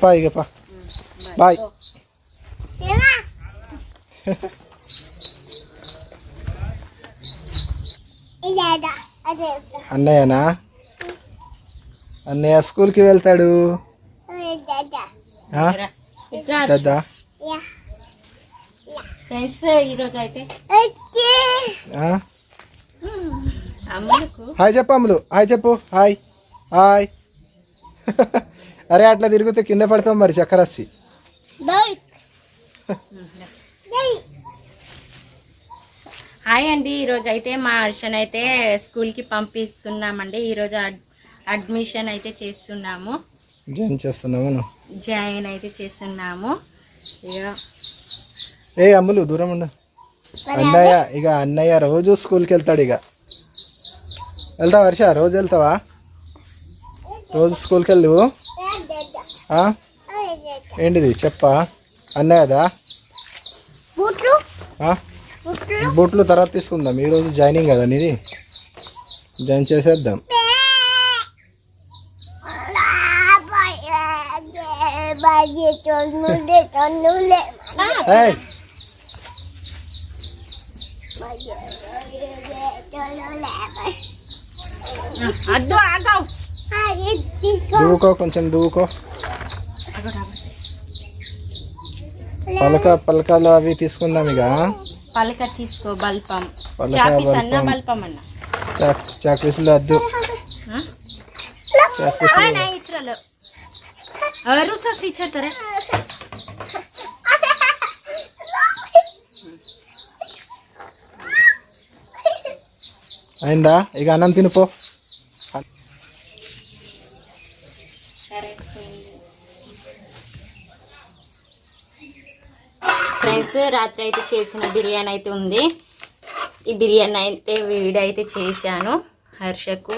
పా ఇక పా. బాయ్. అన్నయ్యనా? అన్నయ్య స్కూల్కి వెళ్తాడు. ఫ్రెండ్స్ ఈరోజు అయితే. హాయ్ చెప్పు అమ్ములు. హాయ్ చెప్పు. హాయ్. హాయ్. అరే అట్లా తిరిగితే కింద పడతాం మరి చక్కరస్సి హాయ్ అండి ఈరోజు అయితే మా హర్షన్ అయితే స్కూల్కి పంపిస్తున్నామండి. ఈరోజు అడ్ అడ్మిషన్ అయితే చేస్తున్నాము. జాయిన్ చేస్తున్నాము. జాయిన్ అయితే చేస్తున్నాము. ఇక ఏ అమ్ములు దూరం ఉండు. అన్నయ్య ఇక అన్నయ్య రోజు స్కూల్కి వెళ్తాడు ఇక వెళ్తావా వర్ష రోజు వెళ్తావా? రోజు స్కూల్కి వెళ్ళు? ఏంటిది? చెప్పా. అన్నయ్యదా? బూట్లు? తర్వాత తీసుకుందాం. ఈరోజు జాయినింగ్ కదా నీది? జాయిన్ చేసేద్దాం. ఏయ్, అద్దు ఆగావు దూకో కొంచెం దూకో పలక పలకలు అవి తీసుకుందాం ఇక. పలక తీసుకో బల్పం. వద్దు. అయిందా? ఇక అన్నం తినిపో. రాత్రి అయితే చేసిన బిర్యానీ అయితే ఉంది. ఈ బిర్యానీ అయితే వేడైతే చేశాను హర్షకు.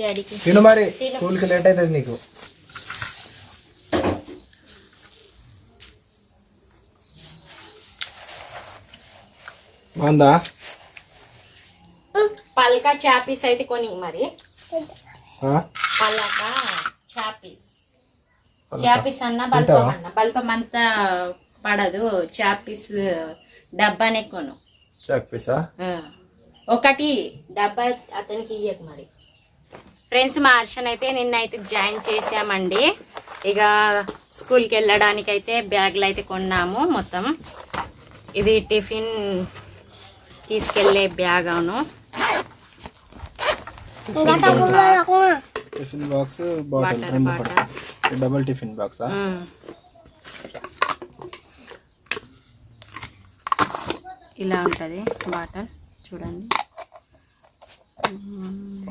డాడీకి. తిను మరి స్కూల్కి లేట్ అవుతుంది నీకు. బాగుందా? పల్కా చాపీస్ అయితే కొని మరి? పలక చాపీస్. చాపీస్ అన్న బల్పం అన్న. బల్పం అంతా పడదు. చాపీస్ డబ్బానే కొను. చాక్పీసా ఆ. ఒకటి డబ్బా అతనికి ఇయ్యకు మరి. ఫ్రెండ్స్ మా హర్షన్ అయితే నిన్న అయితే జాయిన్ చేసామండి ఇక స్కూల్కి వెళ్ళడానికి అయితే బ్యాగులు అయితే కొన్నాము మొత్తం. ఇది టిఫిన్ తీసుకెళ్ళే బ్యాగ్ అవును. టిఫిన్ బాక్స్ బాటిల్ వాటర్ రెండు. డబుల్ టిఫిన్ బాక్సా. ఇలా ఉంటుంది బాటల్ చూడండి.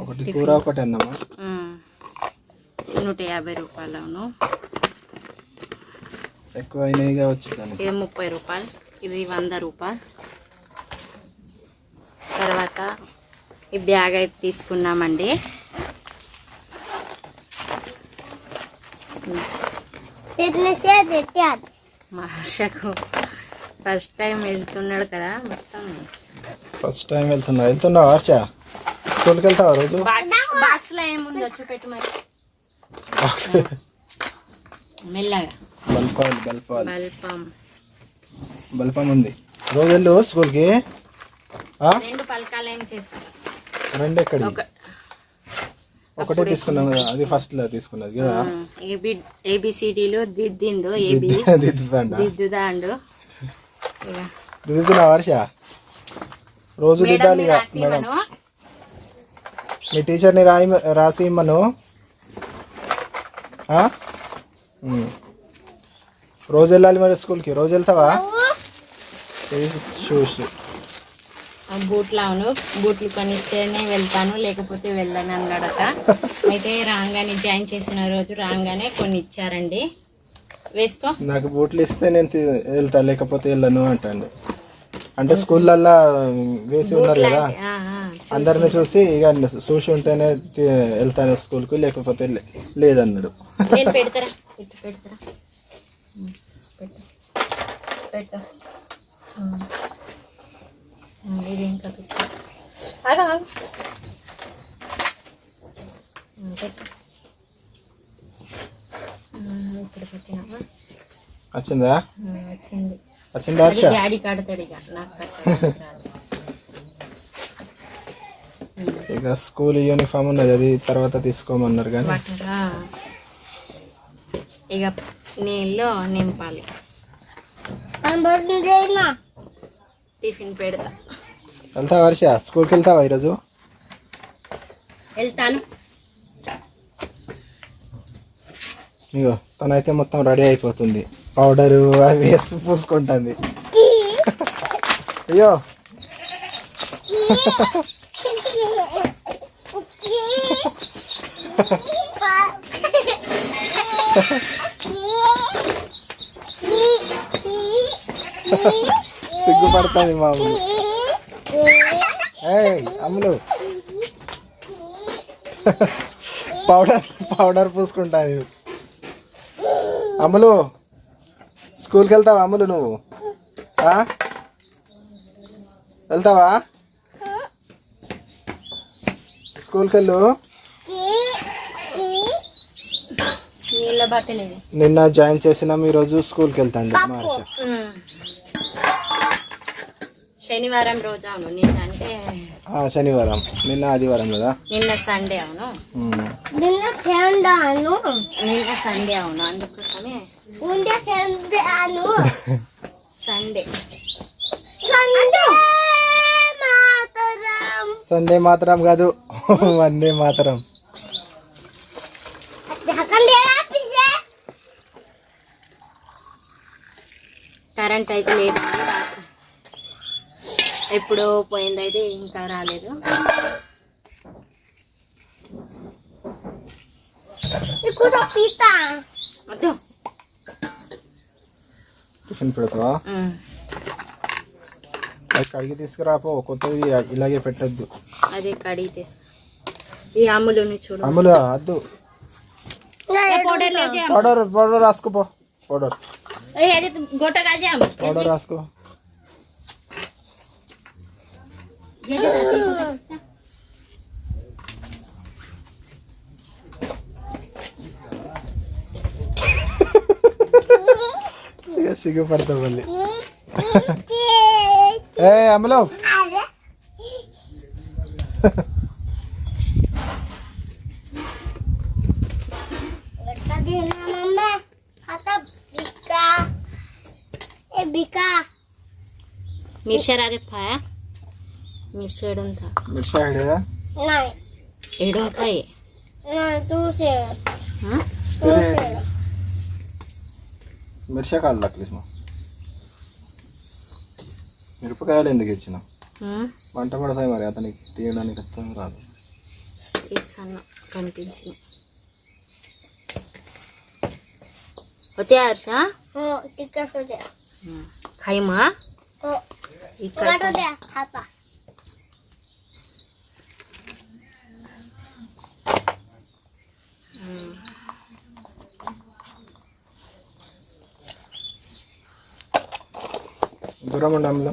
ఒకటి కూర ఒకటి అన్నమా. నూట యాభై రూపాయలు అవును. ఎక్కువ అయినాయిగా వచ్చి ఇది ముప్పై రూపాయలు ఇది వంద రూపాయలు తర్వాత ఈ బ్యాగ్ అయితే తీసుకున్నామండి. మహర్షకు ఫస్ట్ టైం వెళ్తున్నాడు కదా మొత్తం. ఫస్ట్ టైం వెళ్తున్నా. వెళ్తున్నావు హర్ష? స్కూల్కి వెళ్తావా రోజు? బాక్స్లో ఏముంది వచ్చి పెట్టు మరి మెల్లగా. బల్పాలు బల్పం. బల్పం ఉంది. రోజు వెళ్ళు స్కూల్కి. రెండు పలకాలు ఏం చేస్తాను రెండు ఎక్కడి ఒక ఒకటే తీసుకున్నాం కదా అది ఫస్ట్లో తీసుకున్నది కదా? ఏబి ఏబిసిడీలు దిద్దిండు ఏబి దిద్దుదాండు ఇక దిద్దుతున్నావా హర్ష? రోజు దిద్దాలి మేడం. మీ టీచర్ని రాయి రాసి ఇమ్మను. రోజు వెళ్ళాలి మరి స్కూల్కి? రోజు వెళ్తావా? షూస్ ఆ బూట్లు అవును బూట్లు కొనిస్తేనే వెళ్తాను లేకపోతే వెళ్ళను అన్నాడట. అయితే రాగానే జాయిన్ చేసిన రోజు రాగానే కొన్ని ఇచ్చారండి వేసుకో. నాకు బూట్లు ఇస్తే నేను వెళ్తా లేకపోతే వెళ్ళను అంటాను అంటే స్కూళ్ళల్లో వేసి ఉన్నారు కదా. అందరిని చూసి ఇక చూసి ఉంటేనే వెళ్తాను స్కూల్కి లేకపోతే లే- లేదన్నాడు. నేను పెడతారా? పెడతారా ఉమ్, పెట్టు పెట్టు ఉమ్. ఉమ్, ఇది ఇంకా ఉమ్, ఇప్పుడు పెట్టినావా వచ్చిందా? వచ్చింది. వచ్చిందా డాడీ కడతాడు ఇక. నాకు. ఇక స్కూల్ యూనిఫామ్ ఉన్నది అది తర్వాత తీసుకోమన్నారు కానీ. ఇక నీళ్ళు నింపాలి. టిఫిన్ పెడతా. వెళ్తావా హర్ష స్కూల్కి వెళ్తావా ఈరోజు? వెళ్తాను. ఇగో తనైతే మొత్తం రెడీ అయిపోతుంది. పౌడరు అవి వేసి పూసుకుంటుంది. అయ్యో. సిగ్గుపడుతుంది మామూలు ఏయ్ అమ్ములు. పౌడర్ పౌడర్ పూసుకుంటాను అమ్ములు స్కూల్కి వెళ్తావా అమ్ములు నువ్వు? వెళ్తావా? స్కూల్కి వెళ్ళు. నిన్న జాయిన్ చేసినాం ఈరోజు స్కూల్కి వెళ్తాండి మహర్ష. శనివారం రోజు అవును నిన్న అంటే ఆ, శనివారం. నిన్న ఆదివారం కదా? నిన్న సండే అవును. నిన్న చెండాను నిన్న సండే అవును అందుకోసమే ఉండే చెండాను సండే. సండే మాతరం. సండే మాత్రం కాదు వందే మాత్రం. కరెంట్ అయితే లేదు. ఎప్పుడో పోయిందైతే ఇంకా రాలేదు. టిఫిన్ పెడతావా? కడిగి తీసుకురాపో కొత్తది ఇలాగే పెట్టద్దు. అదే కడిగి తెస్తా. ఈ అమ్ములుని చూడు. అమ్ములు? వద్దు. ఏ పౌడర్ పౌడర్ రాసుకోపో పౌడర్. పౌడర్ రాసుకో. ये जो ಸಿಗು ಬರ್ತವಲ್ಲಿ ಏ ಅಮಲೋ मिर्शा राजत खाया बिका मिरच्या राहतात फाया मिरच्या एडून था మిర్చి ఐడియా नाही एडून काय नाही तू से हं? तू से మిర్చి కాదు లక్లీస్ మా మిరపకాయలు ఎందుకు ఇచ్చిన हं? వంట పడతాయి మరి అతనికి తీయడానికి అర్థం రాదు ఇస్తాను కనిపించిన होते हर्ष हो तिकट होत्या खाई मा हो इकडं तिकट होत्या खाता பிரமண்டம்ல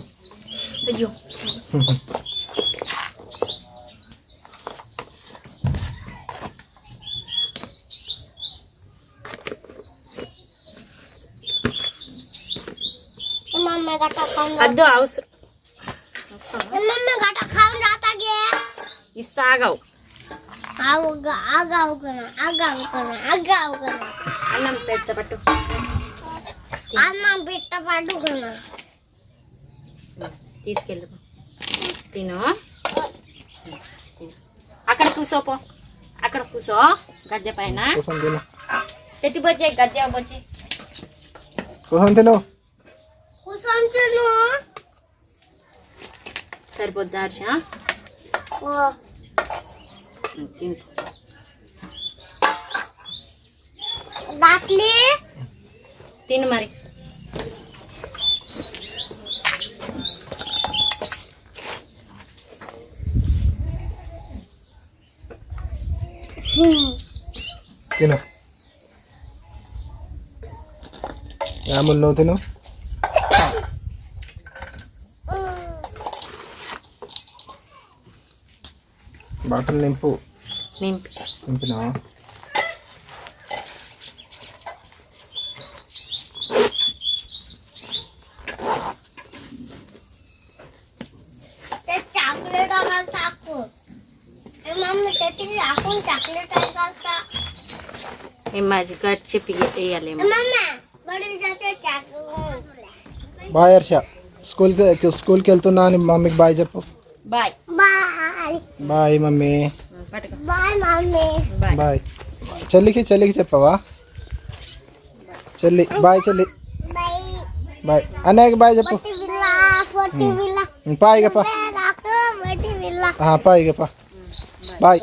ஐயோ ಅದು ಅವಸರ ಇಷ್ಟ ಆಗವು ಆಗ ಆಗ ಹೋಗೋಣ ಆಗ ಹೋಗೋಣ ಆಗ ಹೋಗೋಣ ಅನ್ನ ಬಿಟ್ಟ ಪಟ್ಟು ಅನ್ನ ಬಿಟ್ಟ ಪಟ್ಟುಗೋಣ తీసుకెళ్ళు తిను. తిను. అక్కడ కూసోపో అక్కడ కూసో. గద్దె పైన. బొచ్చే గద్దె తిను. కూర్చొంచును సరిపోద్దా హర్ష? తిను మరి. తిను. నువ్వు తిను. బాటలు నింపు. నింపి. నింపినావా? এখন চকলেট আইকালটা এমা জিকা চিপ ইয়ালে মামা বড় যাতে চকলেট బాయ్ హర్ష స్కూల్ కి స్కూల్ కి వెళ్తున్నా అని మమ్మీకి బాయ్ చెప్పు bye bye bye mummy bye mummy bye చెల్లికి చెల్లికి చెప్పవా చెల్లి బాయ్ చెల్లి బాయ్ అనేక బాయ్ చెప్పు పాయిగప్ప పాయిగప్ప బాయ్